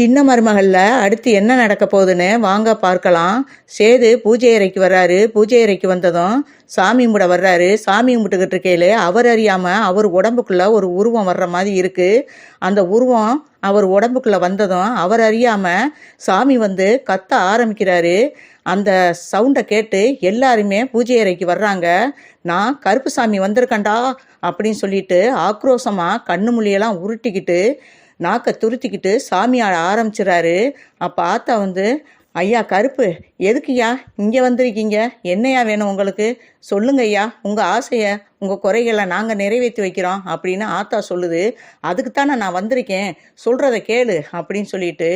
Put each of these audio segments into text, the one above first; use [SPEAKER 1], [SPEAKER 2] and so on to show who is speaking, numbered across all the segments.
[SPEAKER 1] சின்ன மருமகளில் அடுத்து என்ன நடக்க போகுதுன்னு வாங்க பார்க்கலாம். சேது பூஜை அறைக்கு வர்றாரு. பூஜை அறைக்கு வந்ததும் சாமி கும்பிட வர்றாரு. சாமி கும்பிட்டுக்கிட்டு இருக்கையில் அவர் அறியாமல் அவர் உடம்புக்குள்ளே ஒரு உருவம் வர்ற மாதிரி இருக்குது அந்த உருவம் அவர் உடம்புக்குள்ளே வந்ததும் அவர் அறியாமல் சாமி வந்து கத்த ஆரம்பிக்கிறாரு. அந்த சவுண்டை கேட்டு எல்லாருமே பூஜை அறைக்கு வர்றாங்க. நான் கருப்பு சாமி வந்திருக்கேன்டா அப்படின்னு சொல்லிட்டு ஆக்ரோஷமாக கண்ணு மொழியெல்லாம் உருட்டிக்கிட்டு நாக்கை துருத்திக்கிட்டு சாமி ஆட ஆரம்பிச்சிடறாரு அப்போ ஆத்தா வந்து ஐயா கருப்பு எதுக்குய்யா இங்கே வந்திருக்கீங்க? என்னையா வேணும் உங்களுக்கு? சொல்லுங்க ஐயா உங்கள் ஆசையை உங்கள் குறைகளை நாங்கள் நிறைவேற்றி வைக்கிறோம். அப்படின்னு ஆத்தா சொல்லுது. அதுக்குத்தானே நான் வந்திருக்கேன். சொல்கிறத கேளு அப்படின்னு சொல்லிட்டு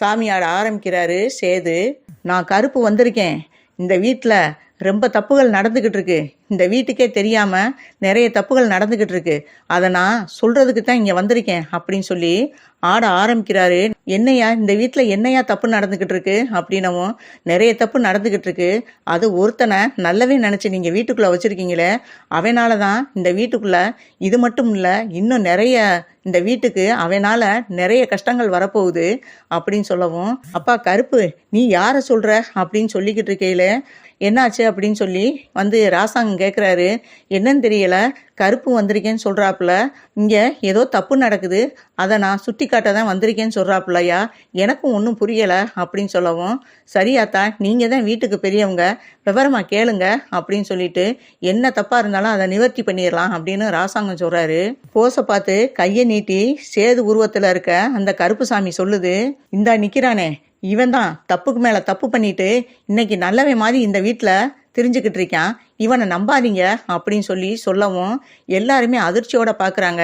[SPEAKER 1] சாமியாட ஆரம்பிக்கிறாரு. சேது நான் கருப்பு வந்திருக்கேன். இந்த வீட்டில் ரொம்ப தப்புகள் நடந்துக்கிட்டு இருக்கு இந்த வீட்டுக்கே தெரியாமல் நிறைய தப்புகள் நடந்துக்கிட்டு இருக்கு அதை நான் சொல்கிறதுக்கு தான் இங்கே வந்திருக்கேன் அப்படின்னு சொல்லி ஆட ஆரம்பிக்கிறாரு என்னையா இந்த வீட்டில் என்னையா தப்பு நடந்துக்கிட்டு இருக்கு? அப்படின்னவும் நிறைய தப்பு நடந்துக்கிட்டு இருக்கு. அது ஒருத்தனை நல்லவே நினச்சி நீங்கள் வீட்டுக்குள்ளே வச்சுருக்கீங்களே அவனால தான் இந்த வீட்டுக்குள்ளே இது மட்டும் இல்லை இன்னும் நிறைய இந்த வீட்டுக்கு அவனால் நிறைய கஷ்டங்கள் வரப்போகுது அப்படின்னு சொல்லவும் அப்பா கருப்பு நீ யாரை சொல்கிற அப்படின்னு சொல்லிக்கிட்டு இருக்கையில என்னாச்சு? அப்படின்னு சொல்லி வந்து ராசாங்கம் கேட்குறாரு என்னன்னு தெரியல கருப்பு வந்திருக்கேன்னு சொல்கிறாப்புல இங்கே ஏதோ தப்பு நடக்குது அதை நான் சுட்டி காட்ட தான் வந்திருக்கேன்னு சொல்கிறாப்புலையா எனக்கும் ஒன்றும் புரியலை அப்படின்னு சொல்லவும் சரியாத்தா நீங்கள் தான் வீட்டுக்கு பெரியவங்க விவரமாக கேளுங்க அப்படின்னு சொல்லிட்டு என்ன தப்பாக இருந்தாலும் அதை நிவர்த்தி பண்ணிடலாம் அப்படின்னு ராசாங்கம் சொல்கிறாரு போஸை பார்த்து கையை நீட்டி சேது உருவத்தில் இருக்க அந்த கருப்பு சாமி சொல்லுது இந்தா நிற்கிறானே இவன் தான் தப்புக்கு மேலே தப்பு பண்ணிட்டு இன்னைக்கு நல்லவே மாதிரி இந்த வீட்டில் தெரிஞ்சுக்கிட்டு இருக்கான் இவனை நம்பாதீங்க அப்படின்னு சொல்லி சொல்லவும் எல்லாருமே அதிர்ச்சியோட பார்க்குறாங்க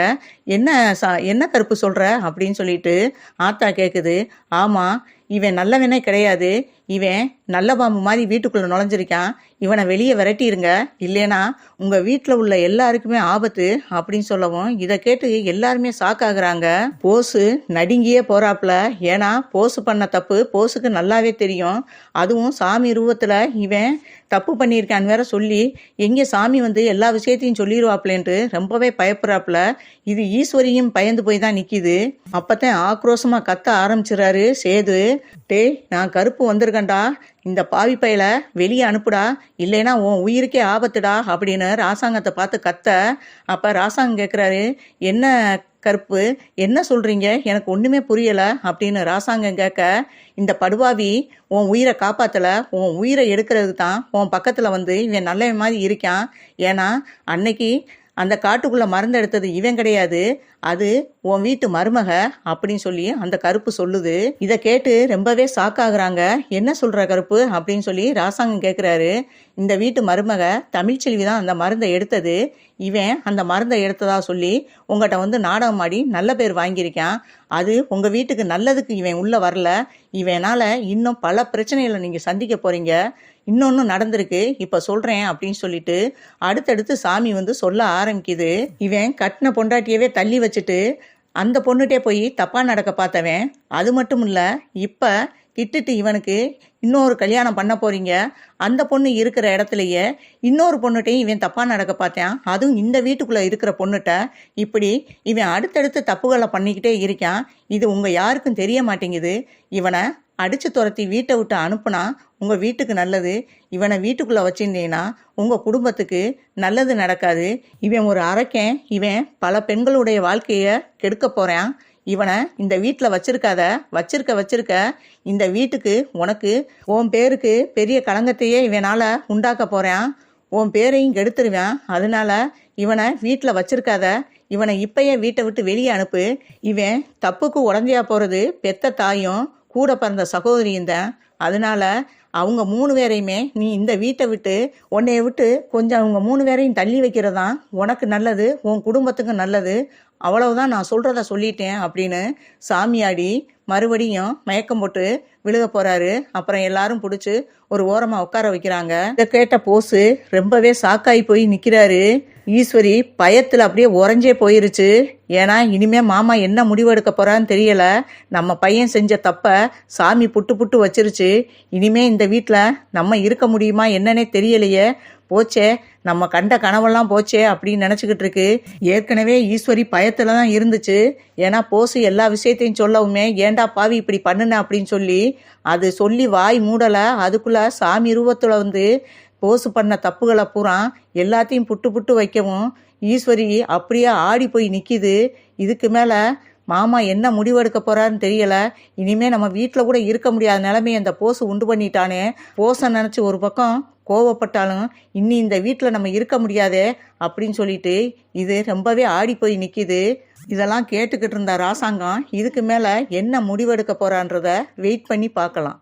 [SPEAKER 1] என்ன சா என்ன கருப்பு சொல்கிற அப்படின்னு சொல்லிட்டு ஆத்தா கேட்குது ஆமாம் இவன் நல்லவனே கிடையாது. இவன் நல்ல பாம்பு மாதிரி வீட்டுக்குள்ளே நுழைஞ்சிருக்கான். இவனை வெளியே விரட்டிடுங்க இல்லைனா உங்கள் வீட்டில் உள்ள எல்லாருக்குமே ஆபத்து அப்படின்னு சொல்லவும் இதை கேட்டு எல்லாருமே சாக்காகிறாங்க போஸு நடுங்கியே போறாப்புல ஏன்னா போஸு பண்ண தப்பு போஸுக்கு நல்லாவே தெரியும். அதுவும் சாமி ரூபத்தில் இவன் தப்பு பண்ணியிருக்கான்னு வேற சொல்லி எங்கே சாமி வந்து எல்லா விஷயத்தையும் சொல்லிடுவாப்லேன்ட்டு ரொம்பவே பயப்படுறாப்புல இது ஈஸ்வரியும் பயந்து போய் தான் நிற்கிது அப்போத்தான் ஆக்ரோஷமாக கத்த ஆரம்பிச்சிடறாரு சேது. டேய் நான் கருப்பு வந்திருக்கேன்டா இந்த பாவி பயல வெளியே அனுப்புடா இல்லைன்னா உன் உயிருக்கே ஆபத்துடா அப்படின்னு ராசாங்கத்தை பார்த்து கத்த. அப்போ ராசாங்கம் கேட்குறாரு என்ன கருப்பு என்ன சொல்கிறீங்க எனக்கு ஒன்றுமே புரியலை அப்படின்னு ராசாங்கம் கேட்க இந்த படுவாவி உன் உயிரை காப்பாற்றலை உன் உயிரை எடுக்கிறதுக்கு தான் உன் பக்கத்தில் வந்து இவன் நல்ல மாதிரி இருக்கான். ஏன்னா அன்னைக்கு அந்த காட்டுக்குள்ளே மருந்து எடுத்தது இவன் கிடையாது. அது உன் வீட்டு மருமக அப்படின்னு சொல்லி அந்த கருப்பு சொல்லுது. இதை கேட்டு ரொம்பவே சாக்காகிறாங்க என்ன சொல்கிற கருப்பு? அப்படின்னு சொல்லி ராசாங்கம் கேட்குறாரு இந்த வீட்டு மருமக தமிழ்ச்செல்வி தான் அந்த மருந்தை எடுத்தது. இவன் அந்த மருந்தை எடுத்ததா சொல்லி உங்கள்கிட்ட வந்து நாடகம் ஆடி நல்ல பேர் வாங்கியிருக்கான். அது உங்கள் வீட்டுக்கு நல்லதுக்கு இவன் உள்ளே வரல. இவனால் இன்னும் பல பிரச்சனைகளை நீங்கள் சந்திக்க போகிறீங்க இன்னொன்று நடந்திருக்கு. இப்போ சொல்கிறேன் அப்படின்னு சொல்லிட்டு அடுத்தடுத்து சாமி வந்து சொல்ல ஆரம்பிக்குது. இவன் கட்டின பொண்டாட்டியவே தள்ளி வச்சுட்டு அந்த பொண்ணுகிட்டே போய் தப்பாக நடக்க பார்த்தவன். அது மட்டும் இல்லை இப்போ கிட்டுட்டு இவனுக்கு இன்னொரு கல்யாணம் பண்ண போறீங்க. அந்த பொண்ணு இருக்கிற இடத்துலையே இன்னொரு பொண்ணுகிட்டையும் இவன் தப்பாக நடக்க பார்த்தான். அதுவும் இந்த வீட்டுக்குள்ளே இருக்கிற பொண்ணுகிட்ட இப்படி இவன் அடுத்தடுத்து தப்புகளை பண்ணிக்கிட்டே இருக்கான். இது உங்கள் யாருக்கும் தெரிய மாட்டேங்குது. இவனை அடித்து துரத்தி வீட்டை விட்டு அனுப்புனா உங்கள் வீட்டுக்கு நல்லது. இவனை வீட்டுக்குள்ளே வச்சிருந்தீங்கன்னா உங்கள் குடும்பத்துக்கு நல்லது நடக்காது. இவன் ஒரு அரக்கன். இவன் பல பெண்களுடைய வாழ்க்கையை கெடுக்க போகிறான் இவனை இந்த வீட்டில் வச்சிருக்காத வச்சிருக்க வச்சிருக்க இந்த வீட்டுக்கு உனக்கு உன் பேருக்கு பெரிய களங்கத்தையே இவனால் உண்டாக்க போகிறேன் உன் பேரையும் கெடுத்துருவேன். அதனால இவனை வீட்டில் வச்சிருக்காத இவனை இப்பயே வீட்டை விட்டு வெளியே அனுப்பு. இவன் தப்புக்கு உடந்தையா போகிறது பெத்த தாயும் கூட பிறந்த சகோதரியும் தான். அதனால அவங்க மூணு பேரையுமே நீ இந்த வீட்டை விட்டு உன்னைய விட்டு கொஞ்சம் அவங்க மூணு பேரையும் தள்ளி வைக்கிறதான் உனக்கு நல்லது உன் குடும்பத்துக்கு நல்லது. அவ்வளவுதான் நான் சொல்கிறத சொல்லிட்டேன் அப்படின்னு சாமியாடி மறுபடியும் மயக்கம் போட்டு விழுக போகிறாரு அப்புறம் எல்லாரும் பிடிச்சி ஒரு ஓரமாக உட்கார வைக்கிறாங்க. இதை கேட்ட போஸு ரொம்பவே சாக்காய் போய் நிற்கிறாரு ஈஸ்வரி பயத்தில் அப்படியே உறைஞ்சே போயிருச்சு. ஏன்னா இனிமே மாமா என்ன முடிவு எடுக்க போறான்னு தெரியல. நம்ம பையன் செஞ்ச தப்ப சாமி புட்டு புட்டு வச்சிருச்சு. இனிமே இந்த வீட்டில் நம்ம இருக்க முடியுமா என்னன்னே தெரியலையே. போச்சே நம்ம கண்ட கனவெல்லாம் போச்சே அப்படின்னு நினச்சிக்கிட்டு இருக்கு. ஏற்கனவே ஈஸ்வரி பயத்தில் தான் இருந்துச்சு. ஏன்னா போசு எல்லா விஷயத்தையும் சொல்லவுமே ஏன்டா பாவி இப்படி பண்ணுன? அப்படின்னு சொல்லி அது சொல்லி வாய் மூடலை. அதுக்குள்ளே சாமி ரூபத்தில் வந்து போசு பண்ண தப்புகளை பூரா எல்லாத்தையும் புட்டு புட்டு வைக்கவும் ஈஸ்வரி அப்படியே ஆடி போய் நிற்கிது இதுக்கு மேலே மாமா என்ன முடிவெடுக்க போறாருன்னு தெரியல. இனிமே நம்ம வீட்டில் கூட இருக்க முடியாத நிலைமையை அந்த போசு உண்டு பண்ணிட்டானே. போசை நினச்சி ஒரு பக்கம் கோவப்பட்டாலும் இன்னி இந்த வீட்டில் நம்ம இருக்க முடியாதே அப்படின்னு சொல்லிட்டு இது ரொம்பவே ஆடி போய் நிற்கிது இதெல்லாம் கேட்டுக்கிட்டு இருந்த ராசாங்கம் இதுக்கு மேலே என்ன முடிவெடுக்க போறான்றத வெயிட் பண்ணி பார்க்கலாம்.